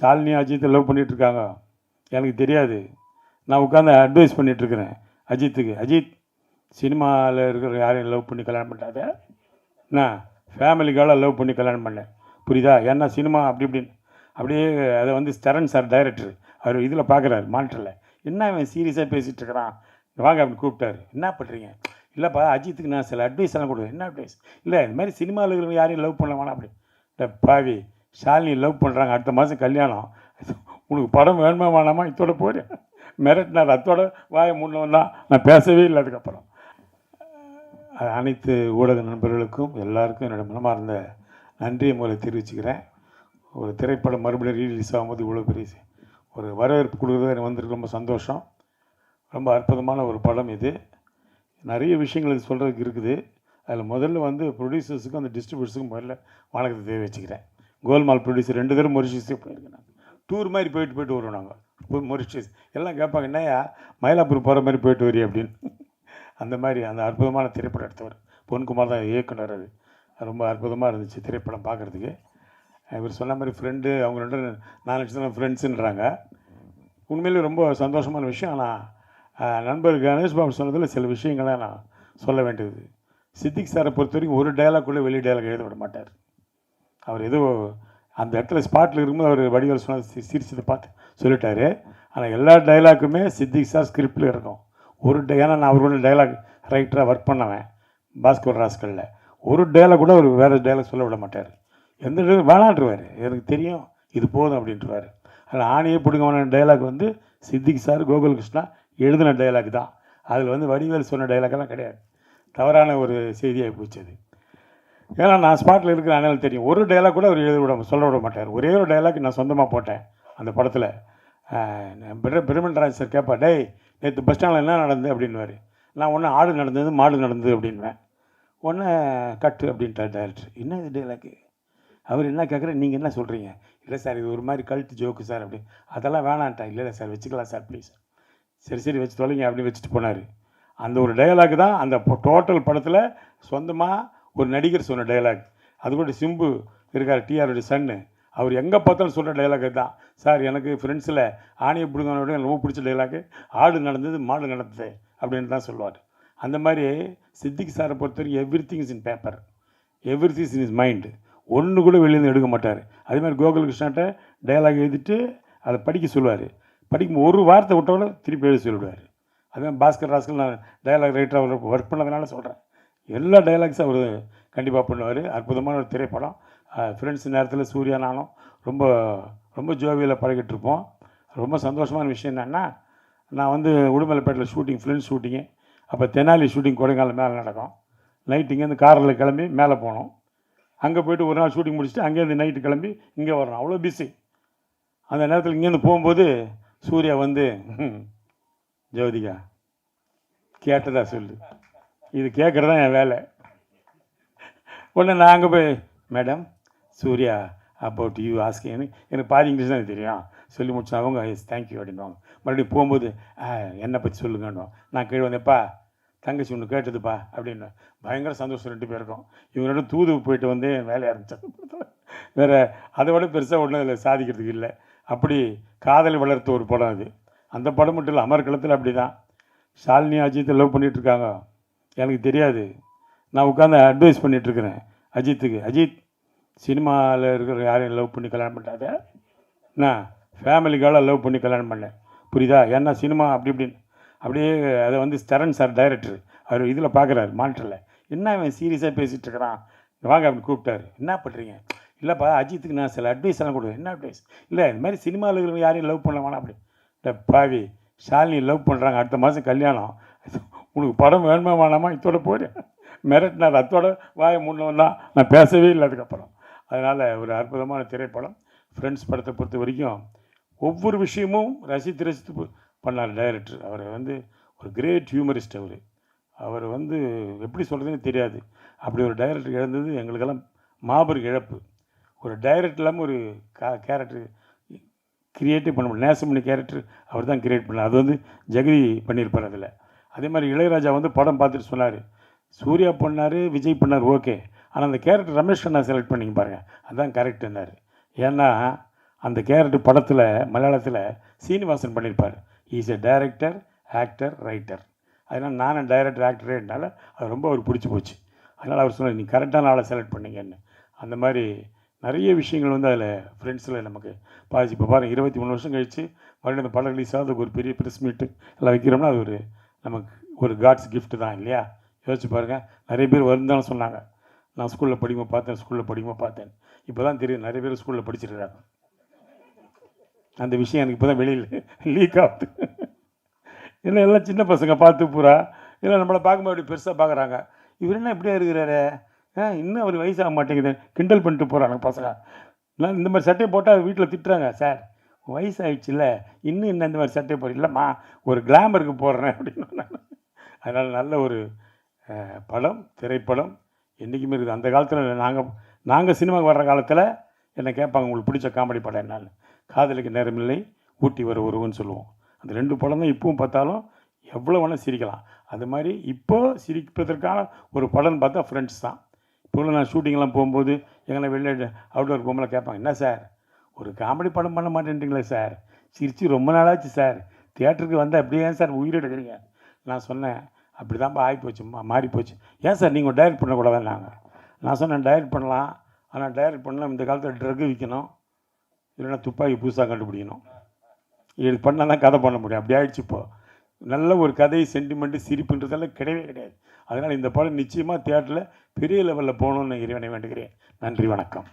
ஷாலினி அஜித்தை லவ் பண்ணிகிட்ருக்காங்க எனக்கு தெரியாது. நான் உட்காந்து அட்வைஸ் பண்ணிகிட்ருக்கிறேன் அஜித்துக்கு. அஜித் சினிமாவில் இருக்கிற யாரையும் லவ் பண்ணி கல்யாணம் பண்ணாத. என்ன? ஃபேமிலிக்காக லவ் பண்ணி கல்யாணம் பண்ணேன் புரியுதா? ஏன்னா சினிமா அப்படி இப்படின்னு அப்படியே அதை வந்து ஸ்டரன் சார் டைரக்டர் அவர் இதில் பார்க்குறாரு மானிட்டரில் என்ன அவன் சீரியஸாக பேசிகிட்டு இருக்கிறான்? வாங்க அப்படின்னு கூப்பிட்டாரு. என்ன பண்ணுறீங்க இல்லைப்பா அஜித்துக்கு நான் சில அட்வைஸ் எல்லாம் கொடுக்குறேன். என்ன அட்வைஸ் இல்லை இந்த மாதிரி சினிமாவில் இருக்கிறவங்க யாரையும் லவ் பண்ண வேணாம் அப்படி. இல்லை பாவி. ஷாலினி லவ் பண்ணுறாங்க அடுத்த மாதம் கல்யாணம். உனக்கு படம் வேணுமா வேணாமா இத்தோட போகிறேன் மிரட்டினார் அத்தோட வாயை முன்ன வந்தால் நான் பேசவே இல்லை அதுக்கப்புறம். அனைத்து ஊடக நண்பர்களுக்கும் எல்லாருக்கும் என்னோட மனமார்ந்த நன்றியை முதல்ல தெரிவிச்சுக்கிறேன். ஒரு திரைப்படம் மறுபடியும் ரீலீஸ் ஆகும்போது இவ்வளோ பெரிய ஒரு வரவேற்பு கொடுக்குறது எனக்கு வந்திருக்கு ரொம்ப சந்தோஷம். ரொம்ப அற்புதமான ஒரு படம் இது. நிறைய விஷயங்கள் இது சொல்கிறதுக்கு இருக்குது. அதில் முதல்ல வந்து ப்ரொடியூசர்ஸுக்கும் அந்த டிஸ்ட்ரிபியூட்டர்ஸுக்கும் முதல்ல வணக்கத்தை தெரிவிச்சுக்கிறேன். கோல்மால் ப்ரொடியூசர் ரெண்டு பேரும் மொரிஷியஸே போயிருக்கேன் டூர் மாதிரி போயிட்டு போயிட்டு வருவோம் நாங்கள் போய் மொரிஷியஸ் எல்லாம் கேட்பாங்க என்னையா மயிலாப்பூர் போகிற மாதிரி போயிட்டு வரி அப்படின்னு. அந்த மாதிரி அந்த அற்புதமான திரைப்படம் எடுத்தவர் பொன்குமார் தான் இயக்குனர் அது ரொம்ப அற்புதமாக இருந்துச்சு திரைப்படம் பார்க்குறதுக்கு. இவர் சொன்ன மாதிரி ஃப்ரெண்டு அவங்க ரெண்டு நாலு நினச்சது ஃப்ரெண்ட்ஸுன்றாங்க உண்மையிலே ரொம்ப சந்தோஷமான விஷயம். ஆனால் நண்பர் கணேஷ் பாபு சொன்னதில் சில விஷயங்களை நான் சொல்ல வேண்டியது. சித்திக் சாரை பொறுத்த வரைக்கும் ஒரு டைலாக் கூட வெளி டைலாக் எழுத விட மாட்டார். அவர் ஏதோ அந்த இடத்துல ஸ்பாட்டில் இருக்கும்போது அவர் வடிவேல் சொன்னது சிரிச்சதை பார்த்து சொல்லிட்டாரு. ஆனால் எல்லா டைலாக்குமே சித்திக் சார் ஸ்கிரிப்டில் இருக்கும். ஒரு ஏன்னா நான் அவரோட டைலாக் ரைட்டராக ஒர்க் பண்ணுவேன் பாஸ்கர் ராஸ்கலில். ஒரு டைலாக் கூட அவர் வேறு டைலாக் சொல்ல விட மாட்டார். எந்த டைலாக் வேணான்றுவார். எனக்கு தெரியும் இது போதும் அப்படின்றவார். அதில் ஆணையே பிடுங்கமான டைலாக் வந்து சித்திக் சார் கோகுல் கிருஷ்ணா எழுதின டைலாக் தான். அதில் வந்து வடிவேல் சொன்ன டைலாக்கெல்லாம் கிடையாது. தவறான ஒரு செய்தியாக போச்சு அது. ஏன்னா நான் ஸ்பாட்டில் இருக்கிற அதனால தெரியும். ஒரு டைலாக் கூட அவர் எழுத விட சொல்ல விட மாட்டார். ஒரே ஒரு டைலாக் நான் சொந்தமாக போட்டேன் அந்த படத்தில். பிரமண்டராஜ் சார் கேட்பா டேய் நேற்று பஸ் ஸ்டாண்டில் என்ன நடந்தது? அப்படின்வார் நான் ஒன்று ஆடு நடந்தது மாடு நடந்தது அப்படின்வேன். ஒன்று கட்டு அப்படின்ட்டார் டேரக்டர் என்ன இது டைலாக்கு அவர் என்ன கேட்குற நீங்கள் என்ன சொல்கிறீங்க இல்லை சார் இது ஒரு மாதிரி கழுத்து ஜோக்கு சார் அப்படி. அதெல்லாம் வேணான்ட்டா. இல்லை இல்லை சார் வச்சுக்கலாம் சார் ப்ளீஸ் சரி சரி வச்சு தொலைங்க அப்படின்னு வச்சுட்டு போனார். அந்த ஒரு டயலாக் தான் அந்த டோட்டல் படத்தில் சொந்தமாக ஒரு நடிகர் சொன்ன டயலாக் அது கூட சிம்பு இருக்கார் டிஆருடைய சன்னு. அவர் எங்கே பார்த்தாலும் சொல்கிற டைலாக் தான். சார் எனக்கு ஃப்ரெண்ட்ஸில் ஆணையை பிடுங்கனோட எனக்கு ரொம்ப பிடிச்ச டைலாக்கு ஆடு நடந்தது மாடு நடந்தது அப்படின்னு தான் சொல்லுவார். அந்த மாதிரி சித்திக் சாரை பொறுத்தவரைக்கும் every thing is in paper every things in is mind ஒன்று கூட வெளியிருந்து எடுக்க மாட்டார். அதே மாதிரி கோகுல் டைலாக் டயலாக் எழுதிட்டு அதை படிக்க சொல்லுவார். படிக்கும் ஒரு வார்த்தை விட்டோட திருப்பி எழுதி சொல்லிவிடுவார். அதே பாஸ்கர் ராஸ்கர் நான் டயலாக் ரைட்டராக ஒர்க் பண்ணதுனால சொல்கிறேன் எல்லா டைலாக்ஸும் அவர் கண்டிப்பாக பண்ணுவார். அற்புதமான ஒரு திரைப்படம். ஃப்ரெண்ட்ஸ் நேரத்தில் சூர்யா நானும் ரொம்ப ரொம்ப ஜோவியில் பழகிட்டு இருப்போம் ரொம்ப சந்தோஷமான விஷயம் என்னென்னா நான் வந்து உடுமலைப்பேட்டில் ஷூட்டிங் ஃப்ரெண்ட்ஸ் ஷூட்டிங்கு அப்போ தெனாலி ஷூட்டிங் கொடைக்கானல் மேலே நடக்கும். நைட் இங்கேருந்து காரில் கிளம்பி மேலே போனோம். அங்கே போயிட்டு ஒரு நாள் ஷூட்டிங் முடிச்சுட்டு அங்கேருந்து நைட்டு கிளம்பி இங்கே வரணும் அவ்வளோ பிஸி அந்த நேரத்தில் இங்கேருந்து போகும்போது சூர்யா வந்து ஜோதிகா கேட்டதா சொல்லு. இது கேட்குறது தான் என் வேலை. உடனே நாங்கள் போய் madam Surya about you asking எனக்கு பாதி இங்கிலீஷ் தான் எனக்கு தெரியும். சொல்லி முடிச்சா அவங்க எஸ் தேங்க்யூ அப்படின்வாங்க மறுபடியும் போகும்போது "ஆ, என்னை பற்றி சொல்லுங்கன்னுவோம் நான் கீழே வந்தேப்பா தங்கச்சி ஒன்று கேட்டதுப்பா அப்படின்னு. பயங்கர சந்தோஷம் ரெண்டு பேருக்கும். இவங்களோட தூது போயிட்டு வந்து வேலையை ஆரம்பித்தேன் வேறு அதை விட பெருசாக ஒன்றும் அதில் சாதிக்கிறதுக்கு இல்லை. அப்படி காதல் வளர்த்த ஒரு படம் அது. அந்த படம் மட்டும் இல்லை அமர்கலத்தில் அப்படி தான் ஷாலினி அஜித்தை லவ் பண்ணிகிட்ருக்காங்க எனக்கு தெரியாது. நான் உட்காந்து அட்வைஸ் பண்ணிகிட்ருக்கிறேன் அஜித்துக்கு. அஜித் சினிமாவில் இருக்கிற யாரையும் லவ் பண்ணி கல்யாணம் பண்ணாத என்ன? ஃபேமிலிக்காக லவ் பண்ணி கல்யாணம் பண்ணேன் புரியுதா? ஏன்னா சினிமா அப்படி இப்படின்னு. அப்படியே அதை வந்து ஸ்டரன் சார் டைரக்டர் அவர் இதில் பார்க்குறாரு மானிட்டரில் என்ன அவன் சீரியஸாக பேசிகிட்டு இருக்கிறான் வாங்க அப்படின்னு கூப்பிட்டாரு. என்ன பண்ணுறீங்க இல்லைப்பா அஜித்துக்கு நான் சில அட்வைஸ் எல்லாம் கொடுக்குறேன். என்ன அட்வைஸ் இல்லை இந்த மாதிரி சினிமாவில் இருக்கிறவங்க யாரையும் லவ் பண்ண வேணாம் அப்படி இல்லை பாவி ஷாலினி லவ் பண்ணுறாங்க அடுத்த மாதம் கல்யாணம். உனக்கு படம் வேணுமா வேணாமா இதோட மெரட் மிரட்டினார். அத்தோட வாயை முன்னோன்னா நான் பேசவே இல்லை அதுக்கப்புறம். அதனால் ஒரு அற்புதமான திரைப்படம். ஃப்ரெண்ட்ஸ் படத்தை பொறுத்த வரைக்கும் ஒவ்வொரு விஷயமும் ரசித்து ரசித்து பண்ணார் டைரக்டர் அவர் வந்து ஒரு கிரேட் ஹியூமரிஸ்ட் அவர். அவர் வந்து எப்படி சொல்கிறதுன்னு தெரியாது. அப்படி ஒரு டைரக்டர் இழந்தது எங்களுக்கெல்லாம் மாபெரும் இழப்பு. ஒரு டைரக்டர் இல்லாமல் ஒரு கா கேரக்டர் கிரியேட்டே பண்ண முடியும் நேசமணி கேரக்டர் அவர் தான் கிரியேட் பண்ணார். அது வந்து ஜெகதி பண்ணியிருப்பார் அதில். அதே மாதிரி இளையராஜா வந்து படம் பார்த்துட்டு சொன்னார். சூர்யா பண்ணார் விஜய் பண்ணார் ஓகே. ஆனால் அந்த கேரக்டர் ரமேஷ் அண்ணா செலக்ட் பண்ணிங்க பாருங்கள் அதுதான் கரெக்டுன்னாரு ஏன்னா அந்த கேரக்டர் படத்தில் மலையாளத்தில் சீனிவாசன் பண்ணியிருப்பார் is a director actor writer அதனால் நானும் டைரக்டர் ஆக்டரேனால அது ரொம்ப அவர் பிடிச்சி போச்சு. அதனால் அவர் சொன்னார் நீ கரெக்டான ஆளை செலக்ட் பண்ணிங்கன்னு. அந்த மாதிரி நிறைய விஷயங்கள் வந்து அதில் ஃப்ரெண்ட்ஸில் நமக்கு பாதிச்சு. இப்போ பாருங்கள் இருபத்தி மூணு வருஷம் கழித்து மறுபடியும் அந்த படம் ரிலீஸ் ஆகுது. ஒரு பெரிய ப்ரெஸ் மீட்டு எல்லாம் வைக்கிறோம்னா அது ஒரு நமக்கு ஒரு காட்ஸ் கிஃப்ட்டு தான் இல்லையா? யோசிச்சு பாருங்கள் நிறைய பேர் வருந்தாலும் சொன்னாங்க. நான் ஸ்கூலில் படிக்கும்போது பார்த்தேன் ஸ்கூலில் படிக்கும்போது பார்த்தேன். இப்போ தான் தெரியும் நிறைய பேர் ஸ்கூலில் படிச்சிருக்காங்க அந்த விஷயம் எனக்கு இப்போ தான் வெளியில் லீக் ஆகுது. இல்லை எல்லாம் சின்ன பசங்க பார்த்து பூரா. இல்லை நம்மளை பார்க்கும்போது அப்படி பெருசாக பார்க்குறாங்க. இவர் என்ன இப்படியா இருக்கிறாரு? ஆ இன்னும் அவர் வயசாக மாட்டேங்குது. கிண்டல் பண்ணிட்டு போகிறாங்க பசங்க. நான் இந்த மாதிரி சட்டையை போட்டால் வீட்டில் திட்டுறாங்க சார். வயசாகிடுச்சுல்ல இன்னும் என்ன இந்த மாதிரி சட்டை போடுற இல்லைம்மா ஒரு கிளாமருக்கு போடுறேன் அப்படின்னு அதனால் நல்ல ஒரு படம் திரைப்படம் என்றைக்குமே இருக்குது. அந்த காலத்தில் நாங்கள் நாங்கள் சினிமாவுக்கு வர்ற காலத்தில் என்னை கேட்பாங்க உங்களுக்கு பிடிச்ச காமெடி படம் என்னன்னு? காதலுக்கு நேரமில்லை ஊட்டி வர உருவன்னு சொல்லுவோம். அந்த ரெண்டு படம் தான் இப்பவும் பார்த்தாலும் எவ்வளோ வேணால் சிரிக்கலாம். அது மாதிரி இப்போ சிரிப்பதற்கான ஒரு படம்னு பார்த்தா ஃப்ரெண்ட்ஸ் தான். இப்போ உள்ள நான் ஷூட்டிங்லாம் போகும்போது எங்களை வெளியே அவுட்டோர் போகும்போது கேட்பாங்க என்ன சார் ஒரு காமெடி படம் பண்ண மாட்டேன்றீங்களே சார்? சிரிச்சு ரொம்ப நாளாச்சு சார். தியேட்டருக்கு வந்தால் அப்படியே ஏன் சார் உயிர் எடுக்கிறீங்க நான் சொன்னேன் அப்படி தான் ஆகி போச்சு மாறி போச்சு. ஏன் சார் நீங்கள் டைரக்ட் பண்ணக்கூடாதுன்னாங்க நான் சொன்னேன் டைரக்ட் பண்ணலாம். ஆனால் டைரக்ட் பண்ணலாம் இந்த காலத்தில் ட்ரக்கு விற்கணும் இல்லைன்னா துப்பாக்கி புதுசாக கண்டுபிடிக்கணும். இது பண்ணால் தான் கதை பண்ண முடியும். அப்படி ஆயிடுச்சு இப்போது நல்ல ஒரு கதை சென்டிமெண்ட்டு சிரிப்புன்றதெல்லாம் கிடையவே கிடையாது. அதனால் இந்த படம் நிச்சயமாக தியேட்டரில் பெரிய லெவலில் போகணுன்னு இறைவனை வேண்டுகிறேன். நன்றி வணக்கம்.